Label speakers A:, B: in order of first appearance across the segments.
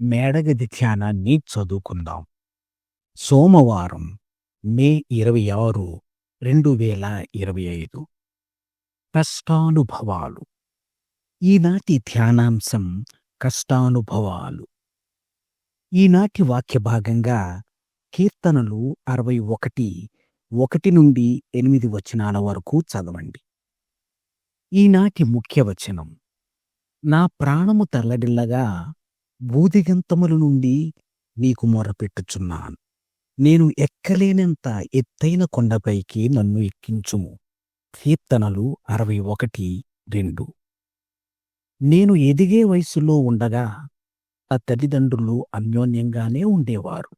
A: మేడగది ధ్యానాన్ని చదువుకుందాం. సోమవారం మే ఇరవై ఆరు రెండు వేల ఇరవై ఐదు కష్టానుభవాలు. ఈనాటి ధ్యానాంశం కష్టానుభవాలు. ఈనాటి వాక్య భాగంగా కీర్తనలు అరవై ఒకటి ఒకటి నుండి ఎనిమిది వచనాల వరకు చదవండి. ఈనాటి ముఖ్య వచనం నా ప్రాణము తల్లడిల్లగా బూదిగంతముల నుండి నీకు మొరపెట్టుచున్నాను. నేను ఎక్కలేనంత ఎత్తైన కొండపైకి నన్ను ఎక్కించుము. కీర్తనలు అరవై ఒకటి రెండు. నేను ఎదిగే వయసులో ఉండగా ఆ తల్లిదండ్రులు అన్యోన్యంగానే ఉండేవారు.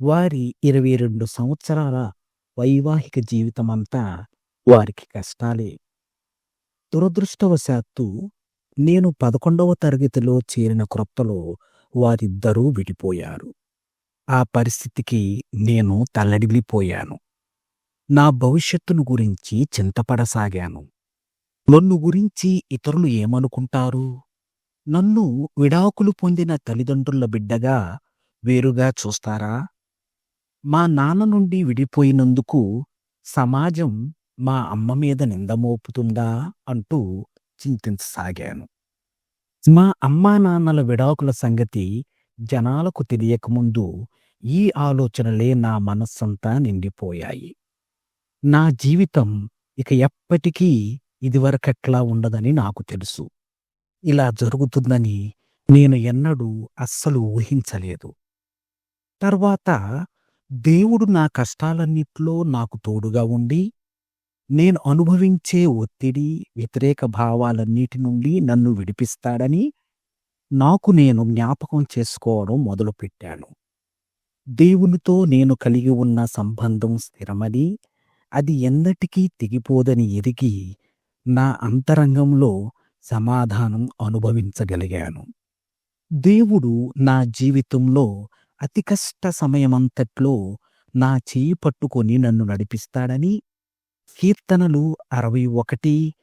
A: వారి ఇరవై రెండు సంవత్సరాల వైవాహిక జీవితమంతా వారికి కష్టాలే. దురదృష్టవశాత్తు నేను పదకొండవ తరగతిలో చేరిన క్రొత్తలో వారిద్దరూ విడిపోయారు. ఆ పరిస్థితికి నేను తల్లడిల్లిపోయాను. నా భవిష్యత్తును గురించి చింతపడసాగాను. నన్ను గురించి ఇతరులు ఏమనుకుంటారు? నన్ను విడాకులు పొందిన తల్లిదండ్రుల బిడ్డగా వేరుగా చూస్తారా? మా నాన్న నుండి విడిపోయినందుకు సమాజం మా అమ్మ మీద నిందమోపుతుందా అంటూ చింతించసాగాను. మా అమ్మా నాన్నల విడాకుల సంగతి జనాలకు తెలియకముందు ఈ ఆలోచనలే నా మనస్సంతా నిండిపోయాయి. నా జీవితం ఇక ఎప్పటికీ ఇదివరకట్లా ఉండదని నాకు తెలుసు. ఇలా జరుగుతుందని నేను ఎన్నడూ అస్సలు ఊహించలేదు. తర్వాత దేవుడు నా కష్టాలన్నిట్లో నాకు తోడుగా ఉండి నేను అనుభవించే ఒత్తిడి వ్యతిరేక భావాలన్నిటి నుండి నన్ను విడిపిస్తాడని నాకు నేను జ్ఞాపకం చేసుకోవడం మొదలుపెట్టాను. దేవునితో నేను కలిగి ఉన్న సంబంధం స్థిరమని అది ఎన్నటికీ తెగిపోదని ఎదిగి నా అంతరంగంలో సమాధానం అనుభవించగలిగాను. దేవుడు నా జీవితంలో అతి కష్ట సమయమంతట్లో నా చేయి పట్టుకొని నన్ను నడిపిస్తాడని కీర్తనలు అరవై ఒకటి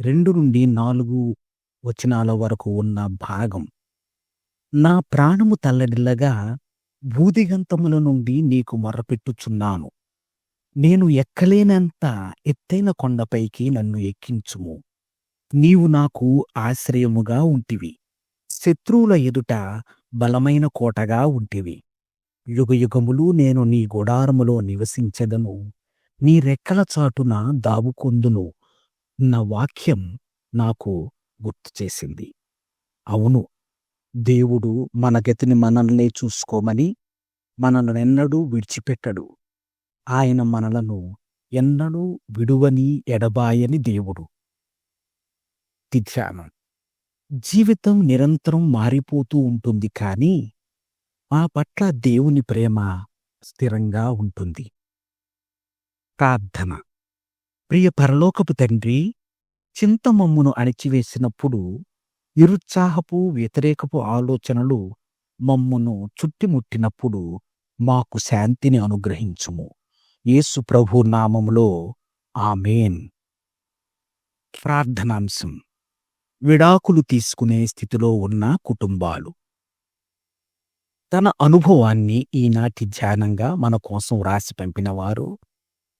A: రెండు నుండి నాలుగు వచనాల వరకు ఉన్న భాగం. నా ప్రాణము తల్లడిల్లగా భూదిగంతముల నుండి నీకు మొర్రపెట్టుచున్నాను నేను ఎక్కలేనంత ఎత్తైన కొండపైకి నన్ను ఎక్కించుము. నీవు నాకు ఆశ్రయముగా ఉంటివి. శత్రువుల ఎదుట బలమైన కోటగా ఉంటివి. యుగయుగములు నేను నీ గుడారములో నివసించెదను. నీ రెక్కల చాటున దావుకొందును నా వాక్యం నాకు గుర్తు చేసింది. అవును దేవుడు మన గతిని మనల్నే చూసుకోమని మనల్ని ఎన్నడూ విడిచిపెట్టడు. ఆయన మనలను ఎన్నడూ విడువని ఎడబాయని దేవుడు. ధ్యానం జీవితం నిరంతరం మారిపోతూ ఉంటుంది కానీ మా పట్ల దేవుని ప్రేమ స్థిరంగా ఉంటుంది. ప్రార్థన. ప్రియ పరలోకపు తండ్రి చింతమమ్మును అణిచివేసినప్పుడు నిరుత్సాహపు వ్యతిరేకపు ఆలోచనలు మమ్మును చుట్టిముట్టినప్పుడు మాకు శాంతిని అనుగ్రహించుము. యేసు ప్రభు నామములో ఆమెన్. ప్రార్థనాంశం. విడాకులు తీసుకునే స్థితిలో ఉన్న కుటుంబాలు. తన అనుభవాన్ని ఈనాటి ధ్యానంగా మన కోసం రాసి పంపినవారు